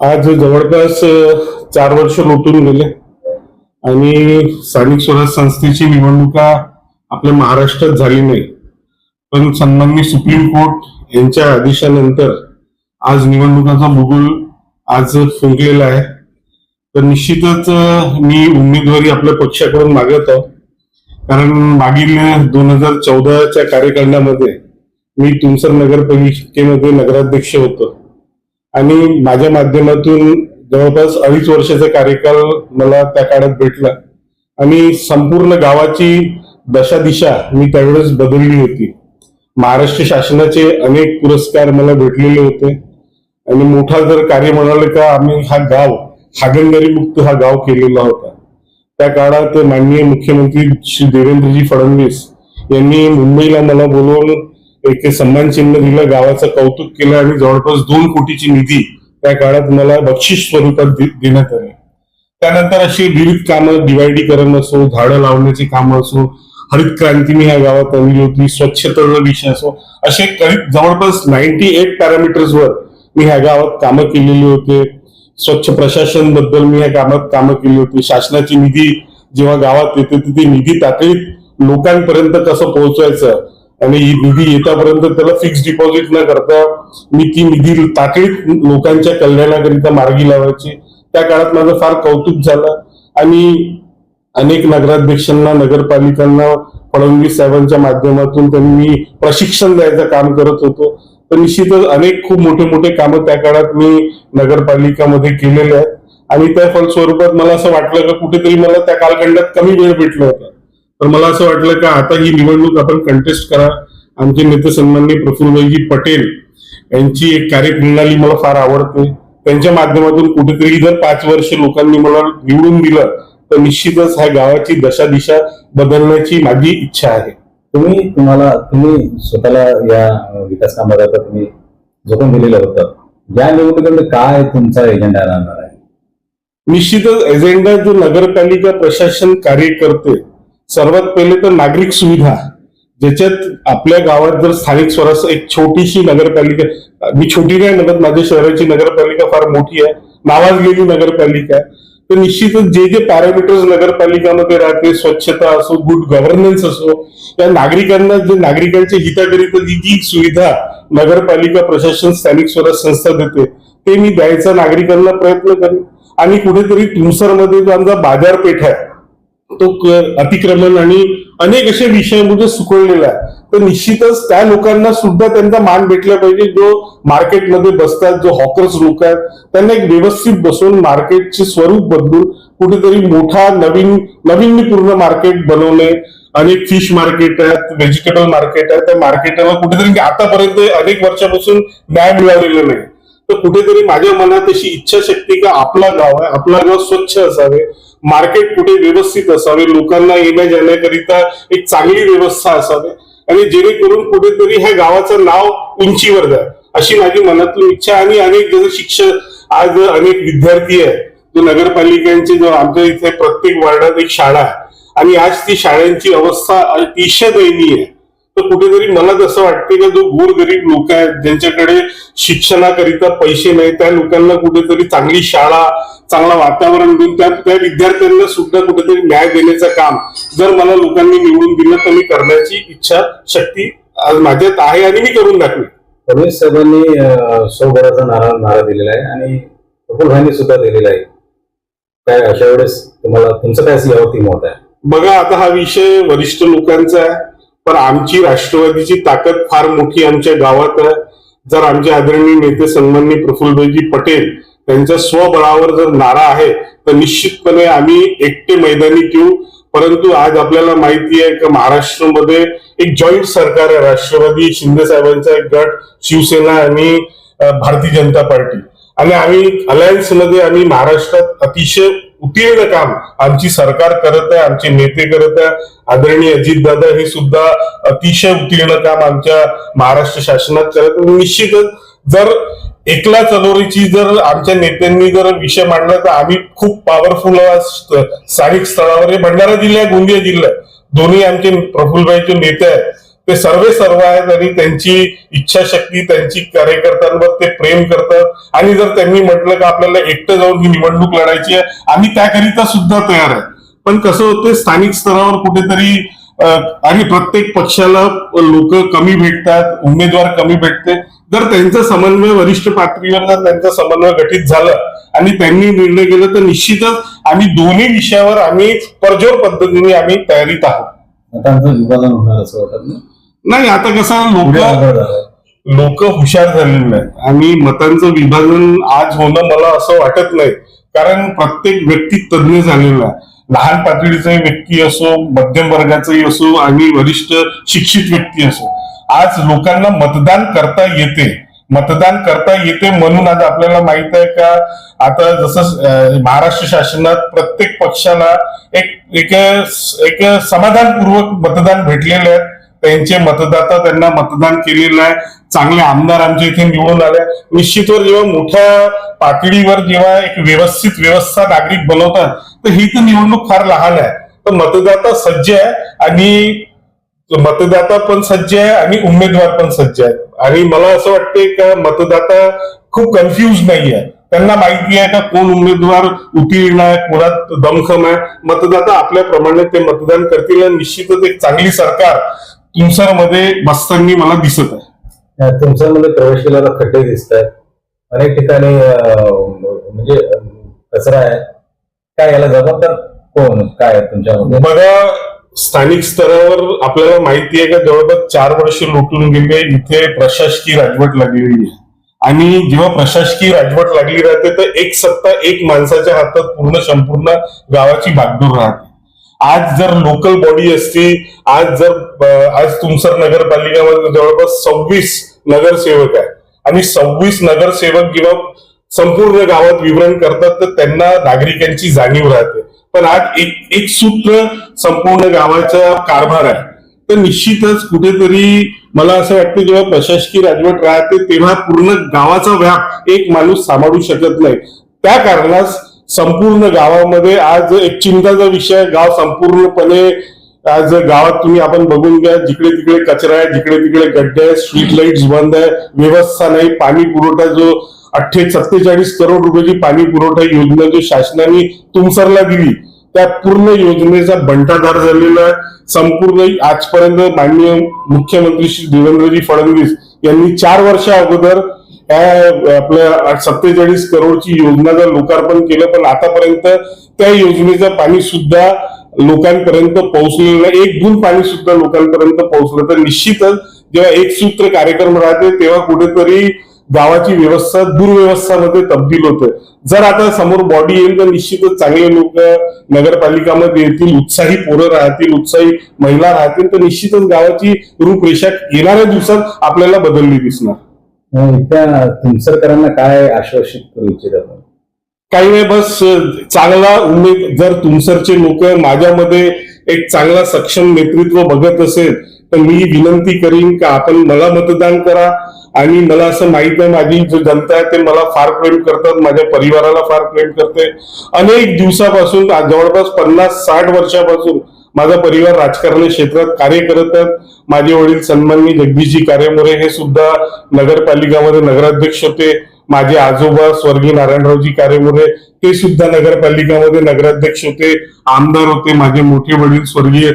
आज जवळपास चार वर्ष लोटून गेले. आणि स्थानिक स्वराज संस्थेची निवडणुका आपल्या महाराष्ट्रात झाली नाही. पण सन्माननीय सुप्रीम कोर्ट यांच्या आदेशानंतर आज निवडणुकाचा भूगोल आज फुंकलेला आहे. तर निश्चितच मी उमेदवारी आपल्या पक्षाकडून मागत आहोत कारण मागील दोन हजार चौदाच्या कार्यकाळामध्ये मी तुमसर नगरपालिकेमध्ये नगराध्यक्ष होतो. आणि माझ्या माध्यमातून जवळपास अडीच वर्षाचा कार्यकाल मला त्या काळात भेटला. आणि संपूर्ण गावाची दशा दिशा मी त्यावेळेस बदलली होती. महाराष्ट्र शासनाचे अनेक पुरस्कार मला भेटलेले होते. आणि मोठा जर कार्य म्हणाले का आम्ही हा गाव हागणदारी मुक्त हा गाव केलेला होता. त्या काळात माननीय मुख्यमंत्री श्री देवेंद्रजी फडणवीस यांनी मुंबईला मला बोलवून एक सन्मान चिन्ह दिलं गावाचं कौतुक केलं आणि जवळपास दोन कोटीची निधी त्या काळात मला बक्षीस स्वरूपात देण्यात आली. त्यानंतर अशी विविध कामं डिवायडीकरण असो झाडं लावण्याची कामं असो हरित क्रांती मी ह्या गावात आणली होती स्वच्छतेचा विषय असो असे जवळपास नाईन्टी एट पॅरामीटर्सवर मी ह्या गावात कामं केलेली होते. स्वच्छ प्रशासनबद्दल मी या कामात कामं केली होती. शासनाची निधी जेव्हा गावात येते तिथे निधी तातडीत लोकांपर्यंत कसं पोहोचवायचं आणि ही निधी येतापर्यंत त्याला फिक्स डिपॉझिट न करता मी ती निधी तातडीत लोकांच्या कल्याणाकरिता मार्गी लावायची. त्या काळात माझं फार कौतुक झालं. आणि अनेक नगराध्यक्षांना नगरपालिकांना फडणवीस साहेबांच्या माध्यमातून त्यांनी प्रशिक्षण द्यायचं काम करत होतो. तर निश्चितच अनेक खूप मोठे मोठे कामं त्या काळात मी नगरपालिकामध्ये केलेले आहेत. आणि त्या फलस्वरूपात मला असं वाटलं का कुठेतरी मला त्या कालखंडात कमी वेळ भेटला होता. तर मला असं वाटलं का आता ही निवडणूक आपण कंटेस्ट करा. आमचे नेते सन्माननीय प्रफुल्लभाईजी पटेल यांची एक कार्यप्रणाली मला फार आवडते. त्यांच्या माध्यमातून कुठेतरी जर पाच वर्ष लोकांनी मला निवडून दिलं तर निश्चितच ह्या गावाची दशा दिशा बदलण्याची माझी इच्छा आहे. तुम्ही तुम्हाला तुम्ही स्वतःला या विकास आता तुम्ही झोकून दिलेलं होतं. या निवडणुकीमध्ये काय तुमचा एजेंडा राहणार आहे? निश्चितच एजेंडा जो नगरपालिका प्रशासन कार्य करते सर्वात पहिले तर नागरिक सुविधा. ज्याच्यात आपल्या गावात जर स्थानिक स्वराज एक छोटीशी नगरपालिका मी छोटी नाही म्हणत माझ्या शहराची नगरपालिका फार मोठी आहे नावाजलेली नगरपालिका आहे. तर निश्चितच जे जे पॅरामीटर्स नगरपालिकामध्ये राहते स्वच्छता असो गुड गव्हर्नन्स असो या नागरिकांना जे नागरिकांच्या हिताकरिता जी जी सुविधा नगरपालिका प्रशासन स्थानिक स्वराज संस्था देते ते मी द्यायचा नागरिकांना प्रयत्न करेन. आणि कुठेतरी तुमसरमध्ये जो आमचा बाजारपेठ आहे तो अतिक्रमण आणि अनेक असे विषयामध्ये सुकळलेला आहे तर निश्चितच त्या लोकांना सुद्धा त्यांचा मान भेटला पाहिजे. जो मार्केटमध्ये बसतात जो हॉकर्स लोक आहेत त्यांना एक व्यवस्थित बसून मार्केटचे स्वरूप बदलून कुठेतरी मोठा नवीन नवीनपूर्ण मार्केट बनवणे अनेक फिश मार्केट आहेत व्हेजिटेबल मार्केट आहे त्या मार्केटला कुठेतरी आतापर्यंत अनेक वर्षापासून न्याय मिळालेला नाही. तर कुठेतरी माझ्या मनात अशी इच्छाशक्ती का आपला गाव आहे आपला गाव स्वच्छ असावे. मार्केट कुठे व्यवस्थित असावे लोकांना येण्या जाण्याकरिता एक चांगली व्यवस्था असावी आणि जेणेकरून कुठेतरी ह्या गावाचं नाव उंचीवर जाय अशी माझी मनातली इच्छा आणि अनेक जसं शिक्षक आज अनेक विद्यार्थी आहेत जो नगरपालिकांचे जो आमच्या इथे प्रत्येक वार्डात एक शाळा आहे. आणि आज ती शाळांची अवस्था अतिशय दयनीय आहे. तर कुठेतरी मला तसं वाटते का जो गोरगरीब लोक आहेत ज्यांच्याकडे शिक्षणाकरिता पैसे नाही त्या लोकांना कुठेतरी चांगली शाळा चांगला वातावरण देऊन त्या त्या विद्यार्थ्यांना सुद्धा कुठेतरी न्याय देण्याचं काम जर मला लोकांनी निवडून दिलं तर मी करण्याची इच्छा शक्ती आज माझ्यात आहे आणि मी करून दाखवेन. फडणवीस साहेबांनी स्वबळाचा नारा नारा दिलेला आहे आणि प्रफुल भाईंनी सुद्धा दिलेला आहे. काय अशा वेळेस तुम्हाला तुमचं काय यावरती मत आहे? बघा आता हा विषय वरिष्ठ लोकांचा आहे. पण आमची राष्ट्रवादीची ताकद फार मोठी आमच्या गावात आहे. जर आमचे आदरणीय नेते सन्माननीय प्रफुल्लभाईजी पटेल त्यांच्या स्वबळावर जर नारा आहे तर निश्चितपणे आम्ही एकटे मैदानी ठेवू. परंतु आज आपल्याला माहिती आहे का महाराष्ट्रामध्ये एक जॉईंट सरकार आहे. राष्ट्रवादी शिंदे साहेबांचा एक गट शिवसेना आणि भारतीय जनता पार्टी. आणि आम्ही अलायन्समध्ये आम्ही महाराष्ट्रात अतिशय उत्तीर्ण काम आमची सरकार करत आहे आमचे नेते करत आहे. आदरणीय अजित दादा हे सुद्धा अतिशय उत्तीर्ण काम आमच्या महाराष्ट्र शासनात करत निश्चितच जर एकला चलोरीची जर आमच्या नेत्यांनी जर विषय मांडला तर आम्ही खूप पॉवरफुल स्थानिक स्थळावर हे भंडारा जिल्हा आहे, गोंदिया जिल्हा दोन्ही आमचे प्रफुल्लभाईचे नेते आहेत. ते सर्वे सर्व आहेत आणि त्यांची इच्छाशक्ती त्यांची कार्यकर्त्यांवर ते प्रेम करतात आणि जर त्यांनी म्हटलं का आपल्याला एकटं जाऊन ही निवडणूक लढायची आहे आम्ही त्याकरिता सुद्धा तयार आहे. पण कसं होतं स्थानिक स्तरावर कुठेतरी आणि प्रत्येक पक्षाला लोक कमी भेटतात उमेदवार कमी भेटते. जर त्यांचा समन्वय वरिष्ठ पातळीवर जर त्यांचा समन्वय गठीत झाला आणि त्यांनी निर्णय केला तर निश्चितच आम्ही दोन्ही विषयावर आम्ही परजोर पद्धतीने आम्ही तयारीत आहोत. विभाजन होणार असं वाटत नाही. नाही आता कसं लोक. लोक हुशार झालेले आहेत आणि मतांचं विभाजन आज होणं मला असं वाटत नाही. कारण प्रत्येक व्यक्ती तज्ज्ञ झालेला आहे. लहान पातळीचा व्यक्ती असो मध्यम वर्गाचाही असो आणि वरिष्ठ शिक्षित व्यक्ती असो. आज लोकांना मतदान करता येते. मतदान करता येते म्हणून आज आपल्याला माहीत आहे का आता जसं महाराष्ट्र शासनात प्रत्येक पक्षाला एक एक एक समाधानपूर्वक मतदान भेटलेले आहेत त्यांचे मतदाता त्यांना मतदान केलेलं आहे. चांगले आमदार आमच्या इथे निवडून आले. निश्चितवर जेव्हा मोठ्या पातळीवर जेव्हा एक व्यवस्थित व्यवस्था नागरिक बनवतात तर ही तर निवडणूक फार लहान आहे. तर मतदाता सज्ज आहे आणि मतदाता पण सज्ज आहे आणि उमेदवार पण सज्ज आहे. आणि मला असं वाटते का मतदाता खूप कन्फ्युज नाही आहे त्यांना माहिती आहे का कोण उमेदवार उत्तीर्ण आहे कोणात दमखम आहे. मतदाता आपल्याप्रमाणे ते मतदान करतील आणि निश्चितच एक चांगली सरकार तुमसरमध्ये बसताना मला दिसत आहे. या तुमच्यामध्ये प्रवेश केलेला खड्डे दिसत आहेत अनेक ठिकाणी म्हणजे कचरा आहे. काय याला जबाबदार कोण? काय आहे तुमच्यामध्ये? बघा स्थानिक स्तरावर आपल्याला माहिती आहे का जवळपास चार वर्ष लुटून गेले इथे प्रशासकीय राजवट लागलेली आहे. आणि जेव्हा प्रशासकीय राजवट लागली राहते तर एक सत्ता एक माणसाच्या हातात पूर्ण संपूर्ण गावाची बागडोर राहते. आज जर लोकल बॉडी असती आज जर आज तुमसर नगरपालिकामध्ये जवळपास सव्वीस नगरसेवक आहे. आणि सव्वीस नगरसेवक किंवा संपूर्ण गावात विवरण करतात तर त्यांना नागरिकांची जाणीव राहते. पण आज एक एक सूत्र संपूर्ण गावाचा कारभार आहे. तर निश्चितच कुठेतरी मला असं वाटतं जेव्हा प्रशासकीय राजवट राहते तेव्हा पूर्ण गावाचा व्याप एक माणूस सांभाळू शकत नाही. त्या कारणास संपूर्ण गावामध्ये आज एक चिंताचा विषय गाव संपूर्णपणे आज गावात तुम्ही आपण बघून घ्या जिकडे तिकडे कचरा आहे जिकडे तिकडे गड्डे आहे स्ट्रीट लाईट्स बंद आहे व्यवस्था नाही. पाणी पुरवठा जो अठ्ठे सत्तेचाळीस करोड रुपयाची पाणी पुरवठा योजना जो शासनाने तुमसरला दिली त्या पूर्ण योजनेचा बंटाधार झालेला आहे. संपूर्ण आजपर्यंत माननीय मुख्यमंत्री श्री देवेंद्रजी फडणवीस यांनी चार वर्षा अगोदर काय आपल्या सत्तेचाळीस करोडची योजना जर लोकार्पण केलं पण आतापर्यंत त्या योजनेचं पाणी सुद्धा लोकांपर्यंत पोहोचलेलं नाही. एक बूंद पाणी सुद्धा लोकांपर्यंत पोहोचलं. तर निश्चितच जेव्हा एक सूत्र कार्यक्रम राहते तेव्हा कुठेतरी गावाची व्यवस्था दुर्व्यवस्थामध्ये तब्दील होते. जर आता समोर बॉडी येईल तर निश्चितच चांगले लोक नगरपालिकामध्ये येतील उत्साही पोरं राहतील उत्साही महिला राहतील तर निश्चितच गावाची रूपरेषा येणाऱ्या दिवसात आपल्याला बदलली दिसणार. त्या तुमसरकरांना काय आश्वासित करू इच्छितात काही नाही बस चांगला उमेद जर तुमसरचे लोक माझ्यामध्ये एक चांगला सक्षम नेतृत्व बघत असेल तर मी विनंती करीन का आपण मला मतदान करा आणि मला असं माहीत आहे माझी जो जनता आहे ते मला फार प्रेम करतात माझ्या परिवाराला फार प्रेम करते. अनेक दिवसापासून जवळपास पन्नास साठ वर्षापासून माझा परिवार राजकारण क्षेत्रात कार्य करत आहेत. माझे वडील सन्माननी जगदीशजी कार्यामुळे हे सुद्धा नगरपालिकामध्ये नगराध्यक्ष होते. माझे आजोबा स्वर्गीय नारायणरावजी कार्यामुळे ते सुद्धा नगरपालिकामध्ये नगराध्यक्ष होते. आमदार होते माझे मोठे वडील स्वर्गीय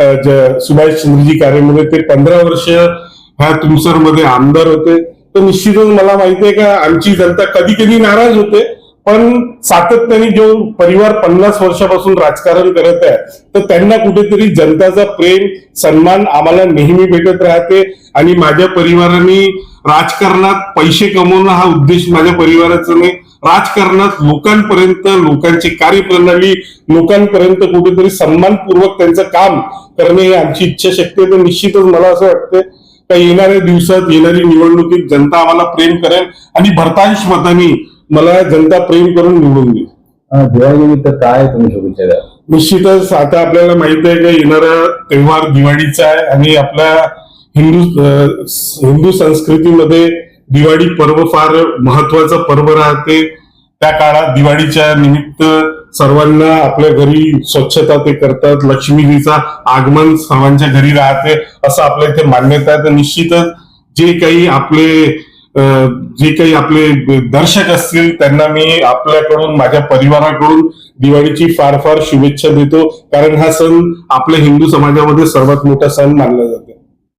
सुभाष ज- सुभाषचंद्रजी ते पंधरा वर्ष ह्या तुमसरमध्ये आमदार होते. तर निश्चितच मला माहिती आहे का आमची जनता कधी कधी नाराज होते. पण सातत्याने जो परिवार पन्नास वर्षापासून राजकारण करत आहे तर त्यांना कुठेतरी जनताचा प्रेम सन्मान आम्हाला नेहमी भेटत राहते. आणि माझ्या परिवाराने राजकारणात पैसे कमवणं हा उद्देश माझ्या परिवाराचा नाही. राजकारणात लोकांपर्यंत लोकांची कार्यप्रणाली लोकांपर्यंत कुठेतरी सन्मानपूर्वक त्यांचं काम करणे ही आमची इच्छाशक्ती आहे. तर निश्चितच मला असं वाटतं का येणाऱ्या दिवसात येणारी निवडणुकीत जनता आम्हाला प्रेम करेल आणि भरतांश मतांनी मला जनता प्रेम करून निवडून देईल दिवाळीनिमित्त काय तुम्ही शुभेच्छा द्याल? निश्चितच आता आपल्याला माहीत आहे का येणारा तेव्हार दिवाळीचा आहे आणि आपल्या हिंदू हिंदू संस्कृतीमध्ये दिवाळी पर्व फार महत्वाचं पर्व राहते. त्या काळात दिवाळीच्या निमित्त सर्वांना आपल्या घरी स्वच्छता ते करतात. लक्ष्मीजीचा आगमन सर्वांच्या घरी राहते असं आपल्या इथे मान्यता आहे. तर निश्चितच जे काही आपले जे काही आपले दर्शक असतील त्यांना मी आपल्याकडून माझ्या परिवाराकडून दिवाळीची फार फार शुभेच्छा देतो. कारण हा सण आपल्या हिंदू समाजामध्ये सर्वात मोठा सण मानला जातो.